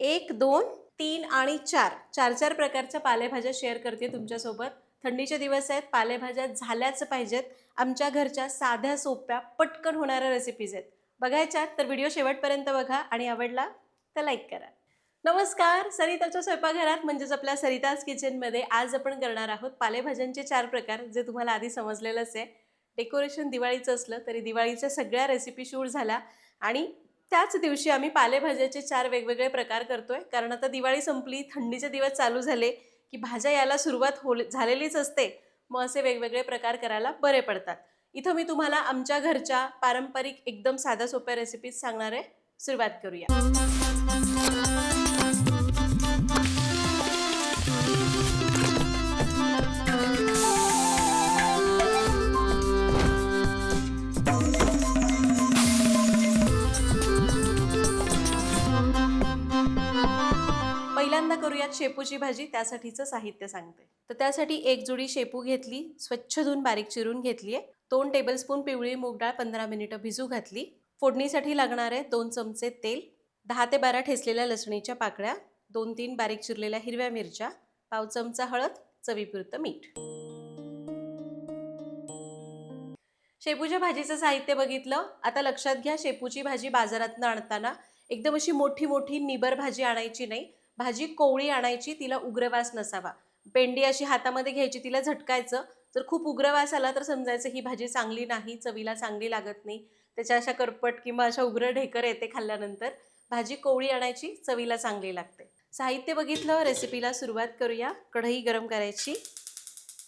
एक दोन तीन आणि चार. चार चार प्रकारच्या पालेभाज्या शेअर करते तुमच्यासोबत. थंडीचे दिवस आहेत पालेभाज्या झाल्याच पाहिजेत. आमच्या घरच्या साध्या सोप्या पटकन होणाऱ्या रेसिपीज आहेत. बघायच्या तर व्हिडिओ शेवटपर्यंत बघा. आणि आवडला तर लाईक करा. नमस्कार सरिताच्या स्वयंपाकघरात म्हणजेच आपल्या सरिताज किचनमध्ये आज आपण करणार आहोत पालेभाज्यांचे चार प्रकार जे तुम्हाला आधी समजलेलंच आहे. डेकोरेशन दिवाळीचं असलं तरी दिवाळीच्या सगळ्या रेसिपी शूट झाल्या आणि त्याच दिवशी आम्ही पालेभाज्याचे चार वेगवेगळे प्रकार करतोय. कारण आता दिवाळी संपली थंडीचे दिवस चालू झाले की भाज्या यायला सुरुवात हो झालेलीच असते. मग असे वेगवेगळे प्रकार करायला बरे पडतात. इथं मी तुम्हाला आमच्या घरच्या पारंपरिक एकदम साध्या सोप्या रेसिपीज सांगणार आहे. सुरुवात करूया. पहिल्यांदा करूयात शेपूची भाजी त्यासाठीचं साहित्य सांगते. तर त्यासाठी एक जुडी शेपू घेतली स्वच्छ धुवून बारीक चिरून घेतली आहे. दोन टेबलस्पून पिवळी मूग डाळ पंधरा मिनिटं भिजू घातली. फोडणीसाठी लागणारे दोन चमचे तेल दहा ते बारा ठेचलेल्या लसणीच्या पाकळ्या दोन तीन बारीक चिरलेल्या हिरव्या मिरच्या पाव चमचा हळद चवीपुरतं मीठ. शेपूच्या भाजीचं साहित्य बघितलं? आता लक्षात घ्या शेपूची भाजी बाजारातनं आणताना एकदम अशी मोठी मोठी निबर भाजी आणायची नाही. भाजी कोवळी आणायची तिला उग्रवास नसावा. पेंडी अशी हातामध्ये घ्यायची तिला झटकायचं. जर खूप उग्रवास आला तर समजायचं ही भाजी चांगली नाही चवीला चांगली लागत नाही. त्याच्या अशा करपट किंवा अशा उग्र ढेकर येते खाल्ल्यानंतर भाजी कोवळी आणायची चवीला चांगली लागते. साहित्य बघितलं रेसिपीला सुरुवात करूया. कढई गरम करायची.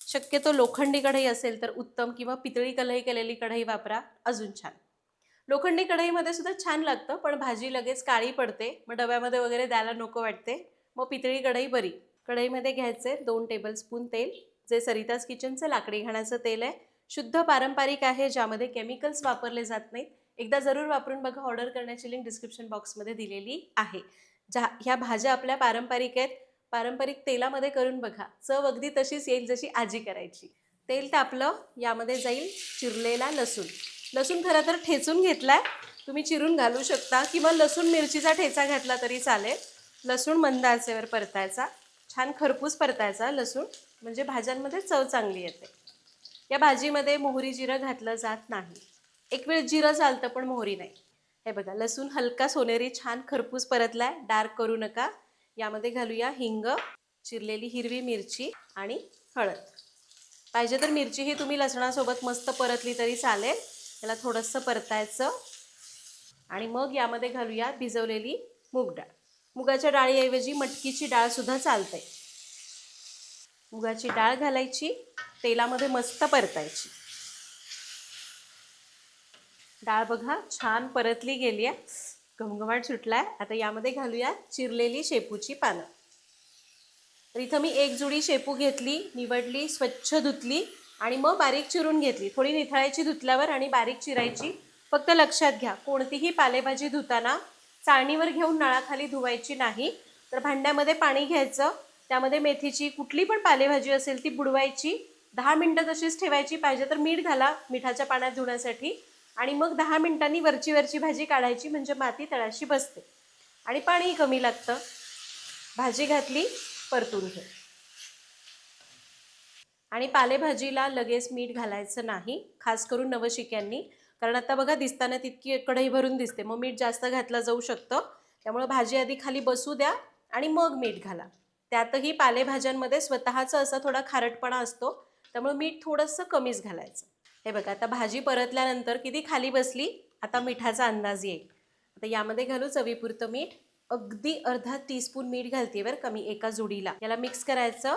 शक्यतो लोखंडी कढई असेल तर उत्तम किंवा पितळी कलई केलेली कढई वापरा. अजून छान. लोखंडी कढईमध्ये सुद्धा छान लागतं पण भाजी लगेच काळी पडते. मग डब्यामध्ये वगैरे द्यायला नको वाटते. मग पितळी कढई बरी. कढईमध्ये घ्यायचे दोन टेबलस्पून तेल. जे सरिताज किचनचं लाकडी घाण्याचं तेल आहे. शुद्ध पारंपरिक आहे ज्यामध्ये केमिकल्स वापरले जात नाहीत. एकदा जरूर वापरून बघा. ऑर्डर करण्याची लिंक डिस्क्रिप्शन बॉक्समध्ये दिलेली आहे. ज्या ह्या भाज्या आपल्या पारंपरिक आहेत. पारंपरिक तेलामध्ये करून बघा. चव अगदी तशीच येईल जशी आजी करायची. तेल तापलं यामध्ये जाईल चिरलेला लसूण. लसूण खरं तर ठेचून घेतलाय. तुम्ही चिरून घालू शकता किंवा लसूण मिरचीचा ठेचा घातला तरी चालेल. लसूण मंद आचेवर परतायचा. छान खरपूस परतायचा लसूण. म्हणजे भाज्यांमध्ये चव चांगली येते. या भाजीमध्ये मोहरी जिरं घातलं जात नाही. एक वेळ जिरं चालतं पण मोहरी नाही. हे बघा लसूण हलका सोनेरी छान खरपूस परतलाय. डार्क करू नका. यामध्ये घालूया हिंग चिरलेली हिरवी मिरची आणि हळद. पाहिजे तर मिरची ही तुम्ही लसणासोबत मस्त परतली तरी चालेल. त्याला थोडंसं परतायचं. आणि मग यामध्ये घालूया भिजवलेली मूग डाळ. मुगाच्या डाळीऐवजी मटकीची डाळ सुद्धा चालते मुगाची डाळ घालायची तेलामध्ये मस्त परतायची. डाळ बघा छान परतली गेली आहे. घमघमाट सुटलाय. आता यामध्ये घालूया चिरलेली शेपूची पानं. तर इथं मी एक जुडी शेपू घेतली निवडली स्वच्छ धुतली. आणि मग बारीक चिरून घेतली. थोडी निथळायची धुतल्यावर आणि बारीक चिरायची. फक्त लक्षात घ्या कोणतीही पालेभाजी धुताना चाळणीवर घेऊन नळाखाली धुवायची नाही. तर भांड्यामध्ये पाणी घ्यायचं. त्यामध्ये मेथीची कुठली पण पालेभाजी असेल ती बुडवायची. दहा मिनटं तशीच ठेवायची पाहिजे तर मीठ घाला मिठाच्या पाण्यात धुण्यासाठी. आणि मग दहा मिनटांनी वरची वरची भाजी काढायची म्हणजे माती तळाशी बसते. आणि पाणीही कमी लागतं. भाजी घातली परतून घे. आणि पालेभाजीला लगेच मीठ घालायचं नाही खास करून नवशिक्यांनी. कारण आता बघा दिसताना तितकी कढई भरून दिसते. मग मीठ जास्त घातलं जाऊ शकतं. त्यामुळं भाजी आधी खाली बसू द्या आणि मग मीठ घाला. त्यातही पालेभाज्यांमध्ये स्वतःचा असा थोडा खारटपणा असतो. त्यामुळं मीठ थोडंसं कमीच घालायचं. हे बघा आता भाजी परतल्यानंतर किती खाली बसली आता मिठाचा अंदाज येईल. आता यामध्ये घालू चवीपुरतं मीठ. अगदी अर्धा टीस्पून मीठ घालते बरं कमी एका जुडीला. याला मिक्स करायचं.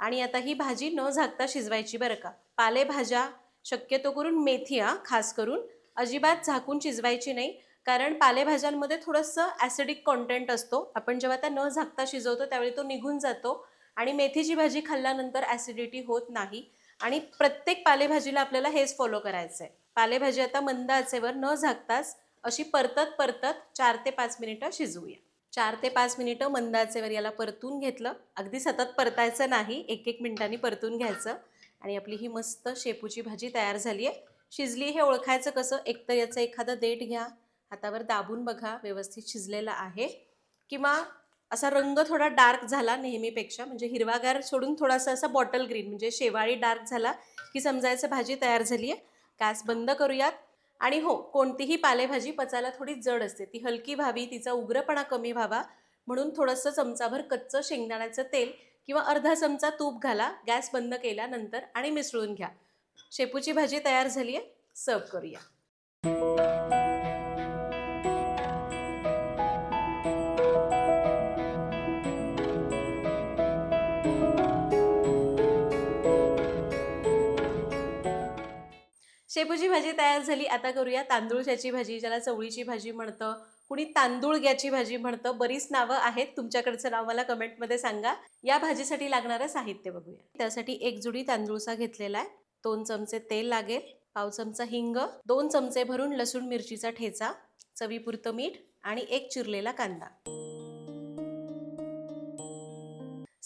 आणि आता ही भाजी न झाकता शिजवायची बरं का. पालेभाज्या शक्यतो करून मेथी हा खास करून अजिबात झाकून शिजवायची नाही. कारण पालेभाज्यांमध्ये थोडंसं ॲसिडिक कॉन्टेंट असतो. आपण जेव्हा त्या न झाकता शिजवतो त्यावेळी तो निघून जातो आणि मेथीची भाजी खाल्ल्यानंतर ॲसिडिटी होत नाही. आणि प्रत्येक पालेभाजीला आपल्याला हेच फॉलो करायचं आहे पालेभाजी आता मंद आचेवर न झाकताच अशी परतत परतत चार ते पाच मिनिटं शिजवूया. चार ते पाच मिनिटं मंद आचेवर याला परतून घेतलं. अगदी सतत परतायचं नाही एक एक मिनिटांनी परतून घ्यायचं. आणि आपली ही मस्त शेपूची भाजी तयार झाली आहे. शिजली हे ओळखायचं कसं? एकतर याचं एखादं देठ घ्या. हातावर दाबून बघा व्यवस्थित शिजलेलं आहे. किंवा असा रंग थोडा डार्क झाला नेहमीपेक्षा म्हणजे हिरवागार सोडून थोडासा असा बॉटल ग्रीन म्हणजे शेवाळी डार्क झाला की समजायचं भाजी तयार झाली आहे. गॅस बंद करूयात. आणि हो कोणतीही पालेभाजी पचायला थोडी जड असते. ती हलकी व्हावी तिचा उग्रपणा कमी व्हावा. म्हणून थोडंसं चमचाभर कच्चं शेंगदाण्याचं तेल किंवा अर्धा चमचा तूप घाला गॅस बंद केल्यानंतर आणि मिसळून घ्या. शेपूची भाजी तयार झाली आहे सर्व करूया. शेपूची भाजी तयार झाली. आता करूया तांदूळशाची भाजी ज्याला चवळीची भाजी म्हणतं कुणी तांदूळग्याची भाजी म्हणतं बरीच नावं आहेत. तुमच्याकडचं नाव मला कमेंटमध्ये सांगा. या भाजीसाठी लागणारं साहित्य बघूया. त्यासाठी एक जुडी तांदूळचा घेतलेला आहे. दोन चमचे तेल लागेल पाव चमचा हिंग दोन चमचे भरून लसूण मिरचीचा ठेचा चवीपुरतं मीठ आणि एक चिरलेला कांदा.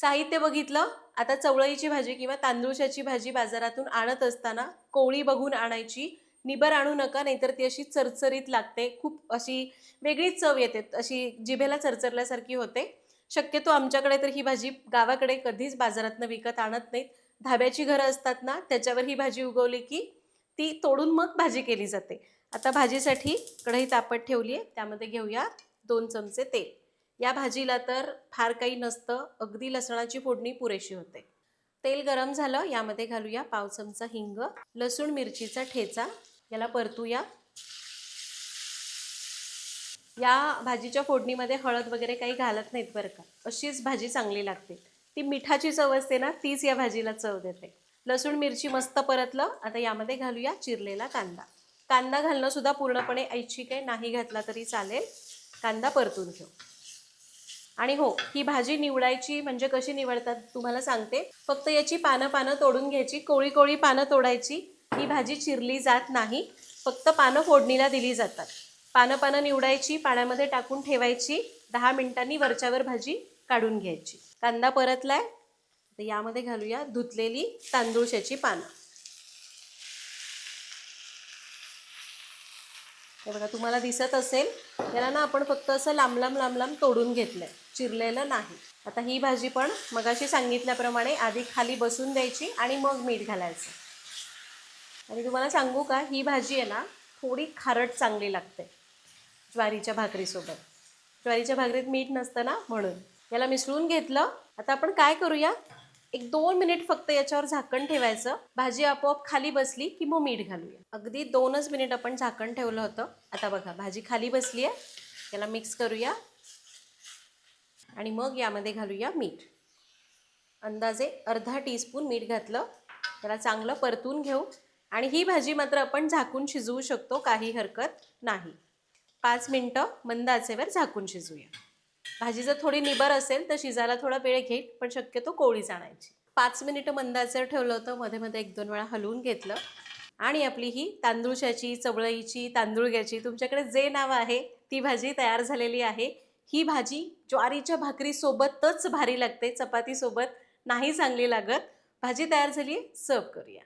साहित्य बघितलं आता चवळीची भाजी किंवा तांदूळशाची भाजी बाजारातून आणत असताना कोवळी बघून आणायची. निबर आणू नका नाहीतर ती अशी चरचरीत लागते. खूप अशी वेगळीच चव येते अशी जिभेला चरचरल्यासारखी होते. शक्यतो आमच्याकडे तर ही भाजी गावाकडे कधीच बाजारातनं विकत आणत नाहीत. धाब्याची घरं असतात ना त्याच्यावर ही भाजी उगवली की ती तोडून मग भाजी केली जाते. आता भाजीसाठी कढई तापत ठेवली आहे त्यामध्ये घेऊया दोन चमचे तेल. या भाजीला तर फार काही नसतं. अगदी लसणाची फोडणी पुरेशी होते. तेल गरम झालं यामध्ये घालूया पाव चमचा हिंग लसूण मिरचीचा ठेचा याला परतूया. या भाजीच्या फोडणीमध्ये हळद वगैरे काही घालत नाहीत बरं का. अशीच भाजी चांगली लागते. ती मिठाची चव असते ना तीच या भाजीला चव देते. लसूण मिरची मस्त परतलं आता यामध्ये घालूया चिरलेला कांदा. कांदा घालणं सुद्धा पूर्णपणे ऐच्छिक आहे नाही घातला तरी चालेल. कांदा परतून घेऊ. आणि हो ही भाजी निवडायची म्हणजे कशी निवडतात तुम्हाला सांगते. फक्त याची पानं पानं तोडून घ्यायची कोळी कोळी पानं तोडायची. ही भाजी चिरली जात नाही फक्त पानं फोडणीला दिली जातात. पानं पानं निवडायची पाण्यामध्ये टाकून ठेवायची दहा मिनिटांनी वरच्यावर भाजी काढून घ्यायची. कांदा परतलाय तर यामध्ये घालूया धुतलेली तांदूळशाची पानं. हे बघा तुम्हाला दिसत असेल याला ना आपण फक्त असं लांब लांब लांब लांब तोडून घेतलंय. चिरलेलं नाही. आता ही भाजी पण मगाशी सांगितल्याप्रमाणे आधी खाली बसून द्यायची आणि मग मीठ घालायचं. आणि तुम्हाला सांगू का ही भाजी आहे ना थोडी खारट चांगली लागते ज्वारीच्या भाकरीसोबत. ज्वारीच्या भाकरीत मीठ नसतं ना म्हणून. याला मिसळून घेतलं आता आपण काय करूया? एक दोन मिनिट फक्त याच्यावर झाकण ठेवायचं. भाजी आपोआप खाली बसली की मग मीठ घालूया. अगदी दोनच मिनिट आपण झाकण ठेवलं होतं. आता बघा भाजी खाली बसली आहे याला मिक्स करूया. आणि मग यामध्ये घालूया मीठ. अंदाजे अर्धा टीस्पून मीठ घातलं. त्याला चांगलं परतून घेऊ. आणि ही भाजी मात्र आपण झाकून शिजवू शकतो काही हरकत नाही. पाच मिनटं मंद आचेवर झाकून शिजूया भाजी जर थोडी निबर असेल तर शिजायला थोडा वेळ घेईल पण शक्यतो कोळीच आणायची पाच मिनिटं मंद आचेवर ठेवलं होतं मध्ये मध्ये एक दोन वेळा हलवून घेतलं. आणि आपली ही तांदूळशाची चवळईची तांदूळग्याची तुमच्याकडे जे नाव आहे ती भाजी तयार झालेली आहे. ही भाजी ज्वारीच्या भाकरीसोबतच भारी लागते चपातीसोबत नाही चांगली लागत. भाजी तयार झाली सर्व करूया.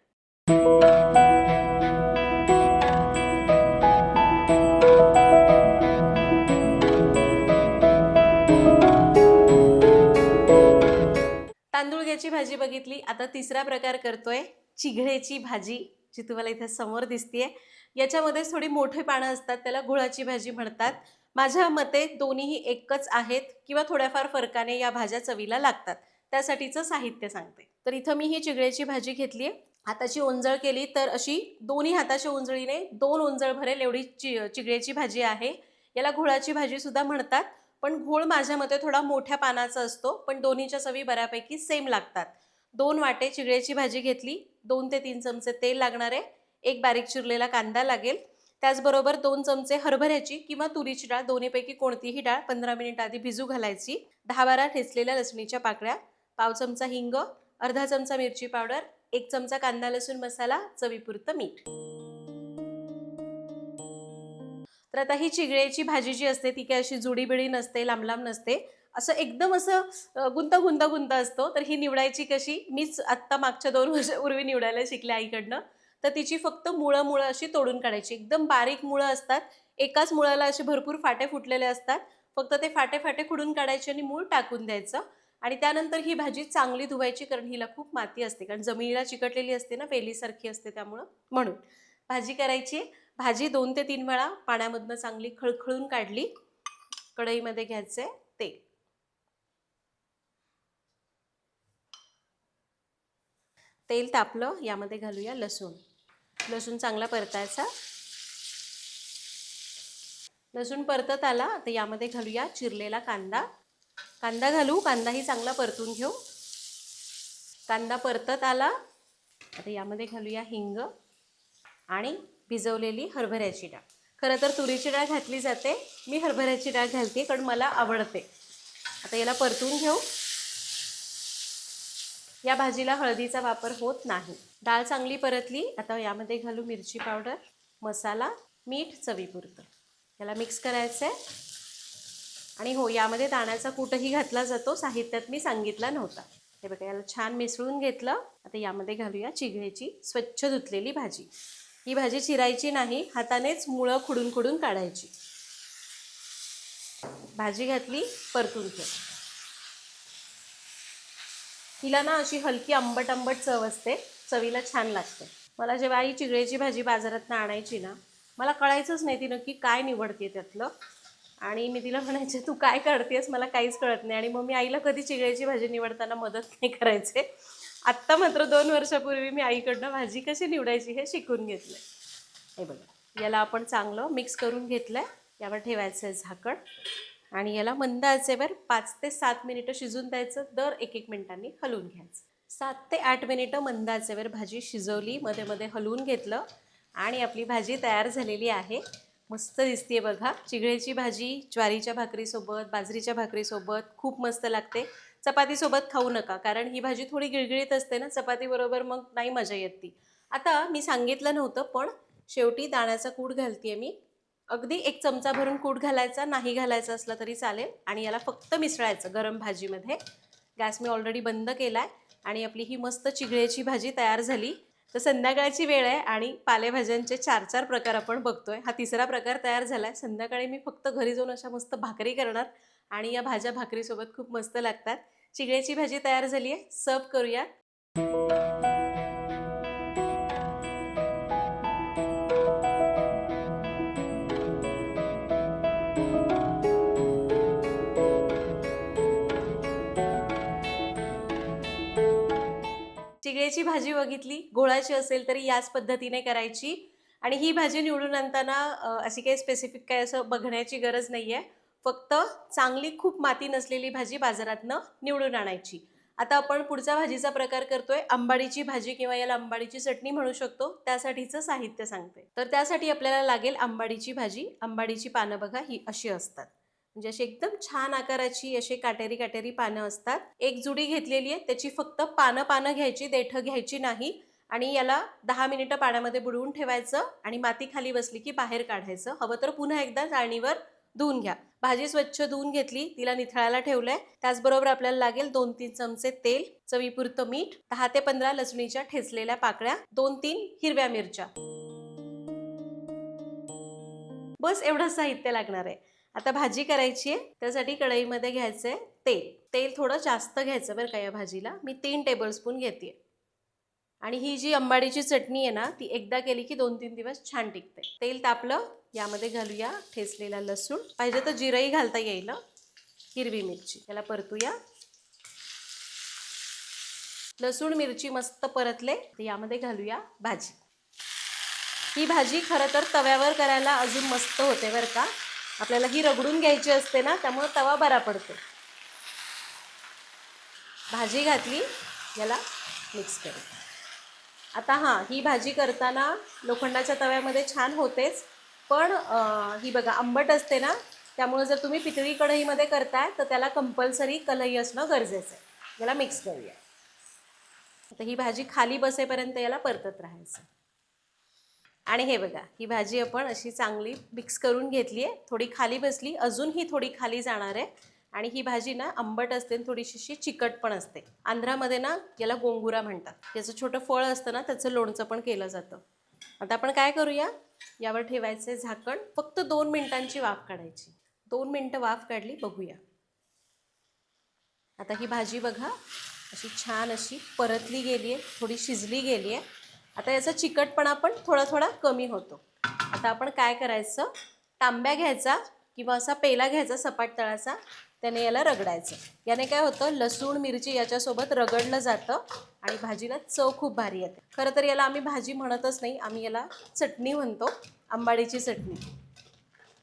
तांदूळग्याची भाजी बघितली. आता तिसरा प्रकार करतोय चिघळेची भाजी जी तुम्हाला इथे समोर दिसतीये. याच्यामध्ये थोडी मोठे पानं असतात त्याला गुळाची भाजी म्हणतात. माझ्या मते दोन्हीही एकच आहेत किंवा थोड्याफार फरकाने या भाज्या चवीला लागतात. त्यासाठीचं साहित्य सांगते. तर इथं मी ही चिगळ्याची भाजी घेतली आहे हाताची ओंजळ केली तर अशी दोन्ही हाताच्या ओंजळीने दोन ओंजळ भरेल एवढी चि चिगळ्याची भाजी आहे. याला घोळाची भाजीसुद्धा म्हणतात. पण घोळ माझ्या मते थोडा मोठ्या पानाचा असतो. पण दोन्हीच्या चवी बऱ्यापैकी सेम लागतात. दोन वाटे चिगळ्याची भाजी घेतली. दोन ते तीन चमचे तेल लागणार. आहे एक बारीक चिरलेला कांदा लागेल. त्याचबरोबर दोन चमचे हरभऱ्याची किंवा तुरीची डाळ दोन्हीपैकी कोणतीही डाळ पंधरा मिनिट आधी भिजू घालायची. दहा बारा ठेचलेल्या लसणीच्या पाकळ्या पाव चमचा हिंग अर्धा चमचा मिरची पावडर एक चमचा कांदा लसूण मसाला चवीपुरतं मीठ. तर आता ही चिगळ्याची भाजी जी असते ती काय अशी जुडीबिडी नसते लांब लांब नसते. असं एकदम असं अ, गुंत गुंत गुंत असतो. तर ही निवडायची कशी? मीच आत्ता मागच्या दोन वर्षापूर्वी निवडायला शिकले आईकडनं. तर तिची फक्त मुळं मुळं अशी तोडून काढायची. एकदम बारीक मुळं असतात. एकाच मुळाला असे भरपूर फाटे फुटलेले असतात. फक्त ते फाटे फाटे खुडून काढायचे आणि मूळ टाकून द्यायचं. आणि त्यानंतर ही भाजी चांगली धुवायची कारण हिला खूप माती असते. कारण जमिनीला चिकटलेली असते ना वेलीसारखी असते त्यामुळं. म्हणून भाजी करायची. भाजी दोन ते तीन वेळा पाण्यामधनं चांगली खळखळून काढली. कढईमध्ये घ्यायचे तेल. तेल तापलं यामध्ये घालूया लसूण. लसूण चांगला परतायचा. लसूण परतत आला तर यामध्ये घालूया चिरलेला कांदा. कांदा घालू कांदाही चांगला परतून घेऊ. कांदा परतत आला आता यामध्ये घालूया हिंग आणि भिजवलेली हरभऱ्याची डाळ. खरं तर तुरीची डाळ घातली जाते. मी हरभऱ्याची डाळ घालते कारण मला आवडते. आता याला परतून घेऊ. या भाजीला हळदीचा वापर होत नाही. डाळ चांगली परतली आता यामध्ये घालू मिरची पावडर मसाला मीठ चवीपुरतं. याला मिक्स करायचं आहे आणि हो यामध्ये दाण्याचा कूटही घातला जातो साहित्यात मी सांगितला नव्हता. हे बघा याला छान मिसळून घेतलं. आता यामध्ये घालूया चिघळेची स्वच्छ धुतलेली भाजी. ही भाजी चिरायची नाही हातानेच मुळं खुडून खुडून काढायची. भाजी घातली परतून ठेव हिला ना अशी हलकी आंबट आंबट चव असते. चवीला छान लागते. मला जेव्हा आई चिगळेची भाजी बाजारातनं आणायची ना मला कळायचंच नाही ती नक्की काय निवडते त्यातलं. आणि मी तिला म्हणायचे तू काय काढतेस मला काहीच कळत नाही. आणि मग मी आईला कधी चिगळेची भाजी निवडताना मदत नाही करायचे. आत्ता मात्र दोन वर्षापूर्वी मी आईकडनं भाजी कशी निवडायची हे शिकून घेतलं हे बघा याला आपण चांगलं मिक्स करून घेतलं आहे यावर ठेवायचं आहे झाकण. आणि याला मंद आचेवर पाच ते सात मिनिटं शिजून द्यायचं दर एक एक मिनिटांनी हलवून घ्यायचं. सात ते आठ मिनिटं मंद आचेवर भाजी शिजवली मध्ये मध्ये हलवून घेतलं आणि आपली भाजी तयार झालेली आहे. मस्त दिसते बघा. चिगळेची भाजी ज्वारीच्या भाकरीसोबत बाजरीच्या भाकरीसोबत खूप मस्त लागते. चपातीसोबत खाऊ नका कारण ही भाजी थोडी गिळगिळीत असते ना चपातीबरोबर मग नाही मजा येत ती. आता मी सांगितलं नव्हतं पण शेवटी दाण्याचा कूड घालते मी. अगदी एक चमचा भरून कूट घालायचा नाही घालायचा असला तरी चालेल. आणि याला फक्त मिसळायचं गरम भाजीमध्ये. गॅस मी ऑलरेडी बंद केला आहे आणि आपली ही मस्त चिगळ्याची भाजी तयार झाली. तर संध्याकाळची वेळ आहे आणि पालेभाज्यांचे चार चार प्रकार आपण बघतोय. हा तिसरा प्रकार तयार झाला आहे संध्याकाळी मी फक्त घरी जाऊन अशा मस्त भाकरी करणार आणि या भाज्या भाकरीसोबत खूप मस्त लागतात. चिगळ्याची भाजी तयार झाली आहे. सर्व करूया. भेंडीची भाजी बघितली गोळाची असेल तरी याच पद्धतीने करायची. आणि ही भाजी निवडून आणताना अशी काही स्पेसिफिक काय असं बघण्याची गरज नाही आहे फक्त चांगली खूप माती नसलेली भाजी बाजारातनं निवडून आणायची. आता आपण पुढचा भाजीचा प्रकार करतोय. आंबाडीची भाजी किंवा याला आंबाडीची चटणी म्हणू शकतो. त्यासाठीचं साहित्य सांगते. तर त्यासाठी आपल्याला लागेल आंबाडीची भाजी. आंबाडीची पानं बघा ही अशी असतात. म्हणजे अशी एकदम छान आकाराची अशी काटेरी काटेरी पानं असतात. एक जुडी घेतलेली आहे त्याची फक्त पानं पानं घ्यायची देठं घ्यायची नाही आणि याला दहा मिनिटं पाण्यामध्ये बुडवून ठेवायचं आणि माती खाली बसली की बाहेर काढायचं. हवं तर पुन्हा एकदा जाळणीवर धुवून घ्या. भाजी स्वच्छ धुवून घेतली तिला निथळायला ठेवलंय. त्याचबरोबर आपल्याला लागेल दोन तीन चमचे तेल चवीपुरतं मीठ दहा ते पंधरा लसणीच्या ठेचलेल्या पाकळ्या दोन तीन हिरव्या मिरच्या. बस एवढं साहित्य लागणार आहे. आता भाजी करायची आहे त्यासाठी कढईमध्ये घ्यायचं आहे तेल. तेल थोडं जास्त घ्यायचं बरं का या भाजीला. मी तीन टेबलस्पून घेते आणि ही जी अंबाडीची चटणी आहे ना ती एकदा केली की दोन तीन दिवस छान टिकते. तेल तापलं यामध्ये घालूया ठेचलेला लसूण. पाहिजे तर जिरंही घालता येईल हिरवी मिरची. याला परतूया. लसूण मिरची मस्त परतले तर यामध्ये घालूया भाजी. ही भाजी खरं तर तव्यावर करायला अजून मस्त होते बरं का. आपल्याला ही रगडून घ्यायची असते ना त्यामुळं तवा बरा पडतो. भाजी घातली याला मिक्स करू. आता हां ही भाजी करताना लोखंडाच्या तव्यामध्ये छान होतेच पण ही बघा आंबट असते ना त्यामुळे जर तुम्ही पितळी कढईमध्ये करताय तर त्याला कंपल्सरी कलई असणं गरजेचं आहे. याला मिक्स करूया. आता ही भाजी खाली बसेपर्यंत याला परतत राहायचं. आणि हे बघा ही भाजी आपण अशी चांगली मिक्स करून घेतली आहे. थोडी खाली बसली अजून ही थोडी खाली जाणार आहे. आणि ही भाजी ना आंबट असते आणि थोडीशीशी चिकट पण असते. आंध्रामध्ये ना याला गोंगुरा म्हणतात. याचं छोटं फळ असतं ना त्याचं लोणचं पण केलं जातं. आता आपण काय करूया? यावर ठेवायचं झाकण. फक्त दोन मिनिटांची वाफ काढायची. दोन मिनटं वाफ काढली बघूया. आता ही भाजी बघा अशी छान अशी परतली गेली आहे थोडी शिजली गेली आहे. आता याचा चिकटपणा पण थोडा थोडा कमी होतो. आता आपण काय करायचं? तांब्या घ्यायचा किंवा असा पेला घ्यायचा सपाट तळाचा त्याने याला रगडायचं. याने काय होतं? लसूण मिरची याच्यासोबत रगडलं जातं आणि भाजीला चव खूप भारी येते. खरं तर याला आम्ही भाजी म्हणतच नाही आम्ही याला चटणी म्हणतो आंबाडीची चटणी.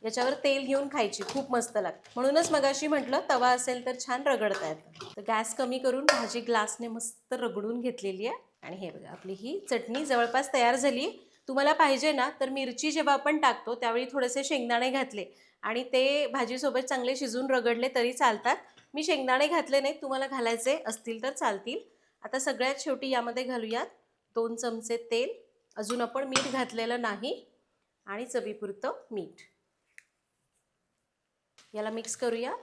याच्यावर तेल घेऊन खायची खूप मस्त लागते. म्हणूनच मगाशी म्हटलं तवा असेल तर छान रगडता येतं. तर गॅस कमी करून भाजी ग्लासने मस्त रगडून घेतलेली आहे. आणि हे बघा आपली ही चटणी जवळपास तयार झाली. तुम्हाला पाहिजे ना तर मिरची जेव्हा आपण टाकतो त्यावेळी थोडेसे शेंगदाणे घातले आणि ते भाजीसोबत चांगले शिजून रगडले तरी चालतात. मी शेंगदाणे घातले नाही तुम्हाला घालायचे असतील तर चालतील. आता सगळ्यात शेवटी यामध्ये घालूयात दोन चमचे तेल. अजून आपण मीठ घातलेलं नाही आणि चवीपुरतं मीठ. याला मिक्स करूया.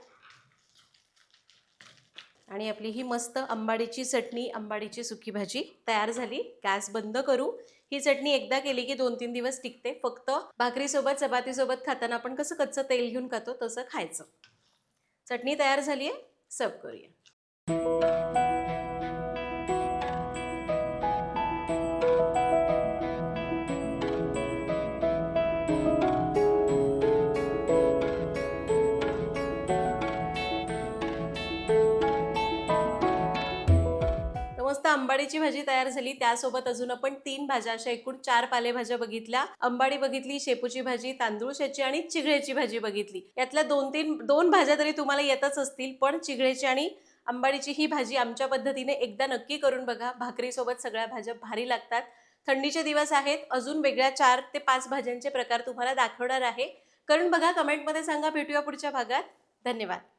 आणि आपली ही मस्त आंबाडीची चटणी आंबाडीची सुकी भाजी तयार झाली. गॅस बंद करू. ही चटणी एकदा केली की दोन तीन दिवस टिकते. फक्त भाकरीसोबत चपातीसोबत खाताना आपण कसं कच्चं तेल घेऊन खातो तसं खायचं. चटणी तयार झाली आहे सर्व करूया. अंबाडीची भाजी तयार झाली. त्यासोबत अजून आपण तीन भाज्या अशा एकूण चार पालेभाज्या बघितल्या. अंबाडी बघितली शेपूची भाजी तांदूळ शेची आणि चिघळेची भाजी बघितली. यातल्या दोन तीन दोन भाज्या तरी तुम्हाला येतच असतील पण चिघळेची आणि अंबाडीची ही भाजी आमच्या पद्धतीने एकदा नक्की करून बघा. भाकरीसोबत सगळ्या भाज्या भारी लागतात. थंडीचे दिवस आहेत. अजून वेगळ्या चार ते पाच भाज्यांचे प्रकार तुम्हाला दाखवणार आहे. करून बघा कमेंटमध्ये सांगा. भेटूया पुढच्या भागात. धन्यवाद.